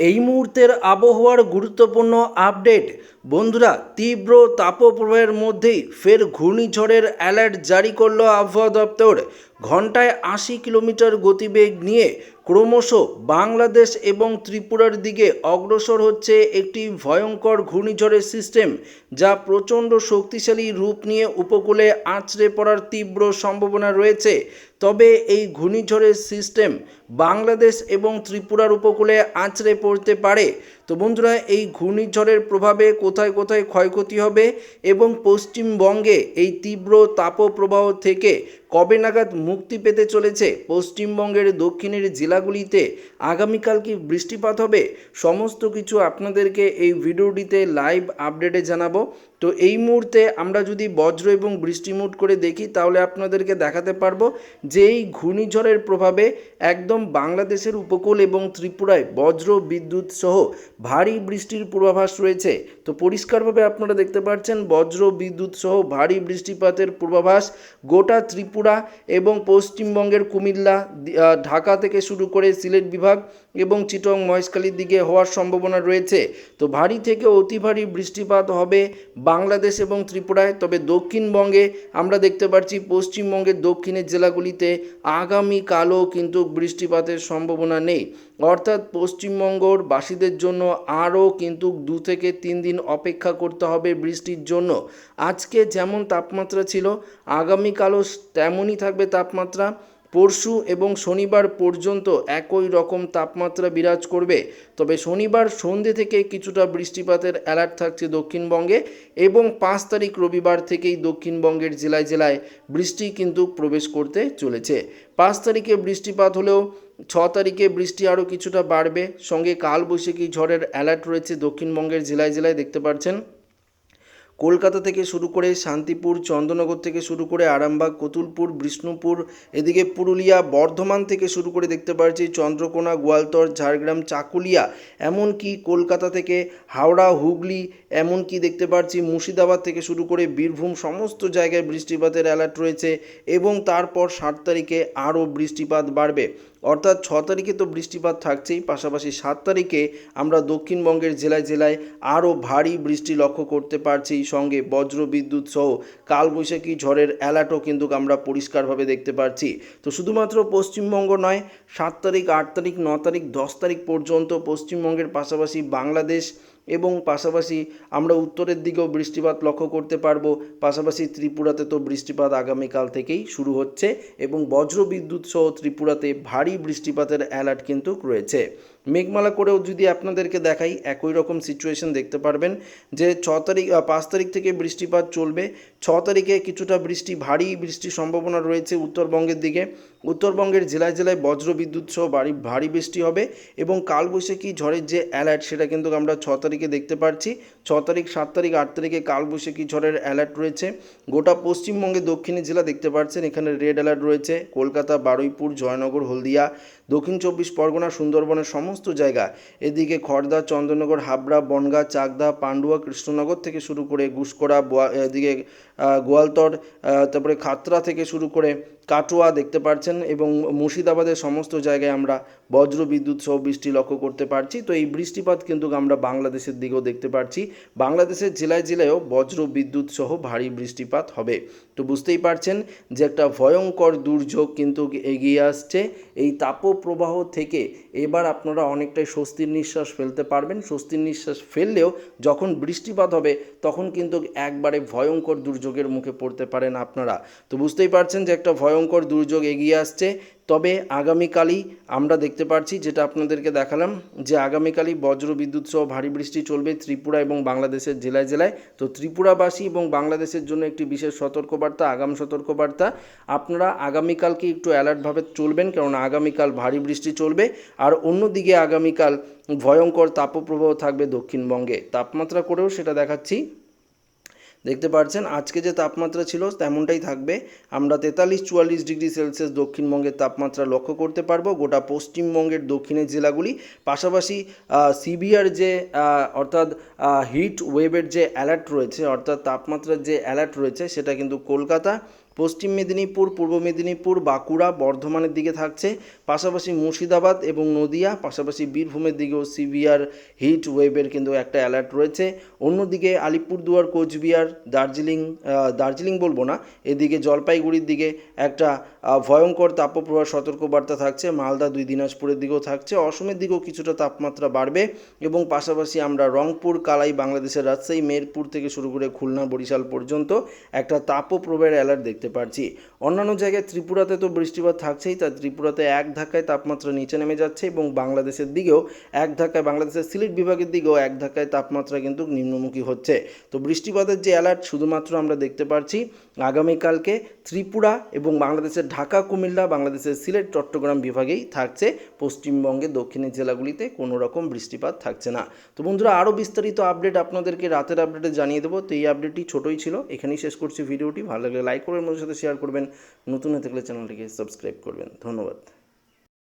এই মুহূর্তের আবহাওয়ার গুরুত্বপূর্ণ আপডেট। বন্ধুরা, তীব্র তাপপ্রবাহের মধ্যেই ফের ঘূর্ণিঝড়ের অ্যালার্ট জারি করল আবহাওয়া দপ্তর। ঘন্টায় আশি কিলোমিটার গতিবেগ নিয়ে ক্রমশ বাংলাদেশ এবং ত্রিপুরার দিকে অগ্রসর হচ্ছে একটি ভয়ঙ্কর ঘূর্ণিঝড়ের সিস্টেম, যা প্রচণ্ড শক্তিশালী রূপ নিয়ে উপকূলে আছড়ে পড়ার তীব্র সম্ভাবনা রয়েছে। তবে এই ঘূর্ণিঝড়ের সিস্টেম বাংলাদেশ এবং ত্রিপুরার উপকূলে আছড়ে পড়তে পারে। তো বন্ধুরা, এই ঘূর্ণিঝড়ের প্রভাবে কোথায় কোথায় ক্ষয়ক্ষতি হবে এবং পশ্চিমবঙ্গে এই তীব্র তাপপ্রবাহ থেকে কবে নাগাদ মুক্তি পেতে চলেছে পশ্চিমবঙ্গের দক্ষিণের জেলাগুলিতে, আগামীকাল কি বৃষ্টিপাত হবে, সমস্ত কিছু আপনাদেরকে এই ভিডিওটিতে লাইভ আপডেটে জানাব। তো এই মুহূর্তে আমরা যদি বজ্র এবং বৃষ্টি বৃষ্টিমুট করে দেখি, তাহলে আপনাদেরকে দেখাতে পারব যে এই ঘূর্ণিঝড়ের প্রভাবে একদম বাংলাদেশের উপকূল এবং ত্রিপুরায় বজ্র, বিদ্যুৎ সহ ভারী বৃষ্টির পূর্বাভাস রয়েছে। তো পরিষ্কারভাবে আপনারা দেখতে পাচ্ছেন বজ্র, বিদ্যুৎ সহ ভারী বৃষ্টিপাতের পূর্বাভাস গোটা ত্রিপুরা এবং পশ্চিমবঙ্গের কুমিল্লা ঢাকা থেকে শুরু করে সিলেট বিভাগ এবং চিটং, মহেশখালীর দিকে হওয়ার সম্ভাবনা রয়েছে। তো ভারী থেকে অতি ভারী বৃষ্টিপাত হবে বাংলাদেশ এবং ত্রিপুরায়, তবে দক্ষিণবঙ্গে আমরা দেখতে পাচ্ছি পশ্চিমবঙ্গের দক্ষিণের জেলাগুলিতে আগামীকালও কিন্তু বৃষ্টিপাতের সম্ভাবনা নেই। অর্থাৎ পশ্চিমবঙ্গর বাসীদের জন্য আরও কিন্তু দু থেকে তিন দিন অপেক্ষা করতে হবে বৃষ্টির জন্য। আজকে যেমন তাপমাত্রা ছিল আগামীকালও তেমনই থাকবে তাপমাত্রা। পরশু এবং শনিবার পর্যন্ত একই রকম তাপমাত্রা বিরাজ করবে। তবে শনিবার সন্ধে থেকে কিছুটা বৃষ্টিপাতের অ্যালার্ট থাকছে দক্ষিণবঙ্গে এবং পাঁচ তারিখ রবিবার থেকেই দক্ষিণবঙ্গের জেলায় জেলায় বৃষ্টি কিন্তু প্রবেশ করতে চলেছে। পাঁচ তারিখে বৃষ্টিপাত হলেও ছ তারিখে বৃষ্টি আরও কিছুটা বাড়বে। সঙ্গে কালবৈশাখী ঝড়ের অ্যালার্ট রয়েছে দক্ষিণবঙ্গের জেলায় জেলায়, দেখতে পাচ্ছেন। কলকাতা থেকে শুরু করে শান্তিপুর চন্দ্রনগর থেকে শুরু করে আরামবাগ, কতুলপুর, বিষ্ণুপুর, এদিকে পুরুলিয়া, বর্ধমান থেকে শুরু করে দেখতে পাচ্ছি চন্দ্রকোনা, গোয়ালতর, ঝাড়গ্রাম, চাকুলিয়া, এমনকি কলকাতা থেকে হাওড়া, হুগলি, এমনকি দেখতে পাচ্ছি মুর্শিদাবাদ থেকে শুরু করে বীরভূম, সমস্ত জায়গায় বৃষ্টিপাতের অ্যালার্ট রয়েছে এবং তারপর সাত তারিখে আরও বৃষ্টিপাত বাড়বে। অর্থাৎ ছ তারিখে তো বৃষ্টিপাত থাকছেই, পাশাপাশি সাত তারিখে আমরা দক্ষিণবঙ্গের জেলায় জেলায় আরও ভারী বৃষ্টি লক্ষ্য করতে পারছি। সঙ্গে বজ্র বিদ্যুৎ সহ কালবৈশাখী ঝড়ের অ্যালার্টও কিন্তু আমরা পরিষ্কারভাবে দেখতে পাচ্ছি তো শুধুমাত্র পশ্চিমবঙ্গ নয়, সাত তারিখ, আট তারিখ, ন তারিখ, দশ তারিখ পর্যন্ত পশ্চিমবঙ্গের পাশাপাশি বাংলাদেশ এবং পাশাপাশি আমরা উত্তরের দিকেও বৃষ্টিপাত লক্ষ্য করতে পারব। পাশাপাশি ত্রিপুরাতে তো বৃষ্টিপাত আগামীকাল থেকেই শুরু হচ্ছে এবং বজ্র বিদ্যুৎ সহ ত্রিপুরাতে ভারী বৃষ্টিপাতের অ্যালার্ট কিন্তু রয়েছে। মেঘমালা করেও যদি আপনাদেরকে দেখাই, একই রকম সিচুয়েশন দেখতে পারবেন যে ছ তারিখ পাঁচ তারিখ থেকে বৃষ্টিপাত চলবে। ছ তারিখে কিছুটা বৃষ্টি, ভারী বৃষ্টির সম্ভাবনা রয়েছে উত্তরবঙ্গের দিকে। উত্তরবঙ্গের জেলায় জেলায় বজ্র বিদ্যুৎ সহ বাড়ি, ভারী বৃষ্টি হবে এবং কালবৈশাখী ঝড়ের যে অ্যালার্ট সেটা কিন্তু আমরা ছ তারিখে দেখতে পাচ্ছি ছ তারিখ, সাত তারিখ, আট তারিখে কালবৈশাখী ঝড়ের অ্যালার্ট রয়েছে। গোটা পশ্চিমবঙ্গে দক্ষিণের জেলা দেখতে পাচ্ছেন এখানে রেড অ্যালার্ট রয়েছে। কলকাতা, বারুইপুর, জয়নগর, হলদিয়া, দক্ষিণ চব্বিশ পরগনা, সুন্দরবনের সমস্ত জায়গা। এদিকে খড়দা চন্দ্রনগর হাবড়া, বনগাঁ, চাকদা, পান্ডুয়া, কৃষ্ণনগর থেকে শুরু করে গুসকরা এদিকে গোয়ালতর তারপরে খাতরা থেকে শুরু করে কাটোয়া দেখতে পাচ্ছেন এবং মুর্শিদাবাদের সমস্ত জায়গায় আমরা বজ্র, বিদ্যুৎ সহ বৃষ্টি লক্ষ্য করতে পারছি। তো এই বৃষ্টিপাত কিন্তু আমরা বাংলাদেশের দিকেও দেখতে পারছি। বাংলাদেশের জেলায় জেলায়ও বজ্র, বিদ্যুৎ সহ ভারী বৃষ্টিপাত হবে। তো বুঝতেই পারছেন যে একটা ভয়ঙ্কর দুর্যোগ কিন্তু এগিয়ে আসছে। এই তাপপ্রবাহ থেকে এবার আপনারা অনেকটাই স্বস্তির নিঃশ্বাস ফেলতে পারবেন। স্বস্তির নিঃশ্বাস ফেললেও যখন বৃষ্টিপাত হবে, তখন কিন্তু একবারে ভয়ঙ্কর দুর্যোগের মুখে পড়তে পারেন আপনারা। তো বুঝতেই পারছেন যে একটা ভয়ঙ্কর দুর্যোগ এগিয়ে আসছে। তবে আগামীকালই আমরা দেখতে পাচ্ছি যেটা আপনাদেরকে দেখালাম, যে আগামীকালই বজ্র বিদ্যুৎ সহ ভারী বৃষ্টি চলবে ত্রিপুরা এবং বাংলাদেশের জেলায় জেলায়। তো ত্রিপুরাবাসী এবং বাংলাদেশের জন্য একটি বিশেষ সতর্কবার্তা, আগাম সতর্কবার্তা। আপনারা আগামীকালকে একটু অ্যালার্টভাবে চলবেন কারণ আগামীকাল ভারী বৃষ্টি চলবে। আর অন্যদিকে আগামীকাল ভয়ঙ্কর তাপপ্রবাহ থাকবে দক্ষিণবঙ্গে। তাপমাত্রা করেও সেটা দেখাচ্ছি। দেখতে পাচ্ছেন আজকে যে তাপমাত্রা ছিল তেমনটাই থাকবে। আমরা তেতাল্লিশ চুয়াল্লিশ ডিগ্রি সেলসিয়াস দক্ষিণবঙ্গের তাপমাত্রা লক্ষ্য করতে পারব। গোটা পশ্চিমবঙ্গের দক্ষিণের জেলাগুলি, পাশাপাশি সিভিয়ার যে অর্থাৎ হিট ওয়েভের যে অ্যালার্ট রয়েছে, অর্থাৎ তাপমাত্রার যে অ্যালার্ট রয়েছে, সেটা কিন্তু কলকাতা পশ্চিম মেদিনীপুর, পূর্ব মেদিনীপুর, বাঁকুড়া বর্ধমানের দিকে থাকছে, পাশাপাশি মুর্শিদাবাদ এবং নদিয়া, পাশাপাশি বীরভূমের দিকেও সিভিয়ার হিট ওয়েভের কিন্তু একটা অ্যালার্ট রয়েছে। অন্যদিকে আলিপুরদুয়ার, কোচবিহার, দার্জিলিং দার্জিলিং বলব না, এদিকে জলপাইগুড়ির দিকে একটা ভয়ঙ্কর তাপপ্রবাহ সতর্কবার্তা থাকছে, মালদা দুই, দিনাজপুরের দিকেও থাকছে, অসমের দিকেও কিছুটা তাপমাত্রা বাড়বে এবং পাশাপাশি আমরা রংপুর, কালাই বাংলাদেশের রাজশাহী মেরপুর থেকে শুরু করে খুলনা, বরিশাল পর্যন্ত একটা তাপপ্রবাহের অ্যালার্ট দেখতে পাচ্ছি অন্যান্য জায়গায় ত্রিপুরাতে তো বৃষ্টিপাত থাকছেই, তা ত্রিপুরাতে এক ধাক্কায় তাপমাত্রা নিচে নেমে যাচ্ছে এবং বাংলাদেশের দিকেও এক ধাক্কায়, বাংলাদেশের সিলেট বিভাগের দিকেও এক ধাক্কায় তাপমাত্রা কিন্তু নিম্নমুখী হচ্ছে। তো বৃষ্টিপাতের যে অ্যালার্ট শুধুমাত্র আমরা দেখতে পাচ্ছি আগামীকালকে ত্রিপুরা এবং বাংলাদেশের ঢাকা, কুমিল্লা, বাংলাদেশের সিলেট, চট্টগ্রাম বিভাগেই থাকছে। পশ্চিমবঙ্গে দক্ষিণের জেলাগুলিতে কোনো রকম বৃষ্টিপাত থাকছে না। তো বন্ধুরা, আরও বিস্তারিত আপডেট আপনাদেরকে রাতের আপডেটে জানিয়ে দেবো। তো এই আপডেটটি ছোটোই ছিল, এখানেই শেষ করছি ভিডিওটি। ভালো লাগলে লাইক করবেন সাথে শেয়ার করবেন। নতুন হয়ে গেলে চ্যানেলটিকে সাবস্ক্রাইব করবেন। ধন্যবাদ।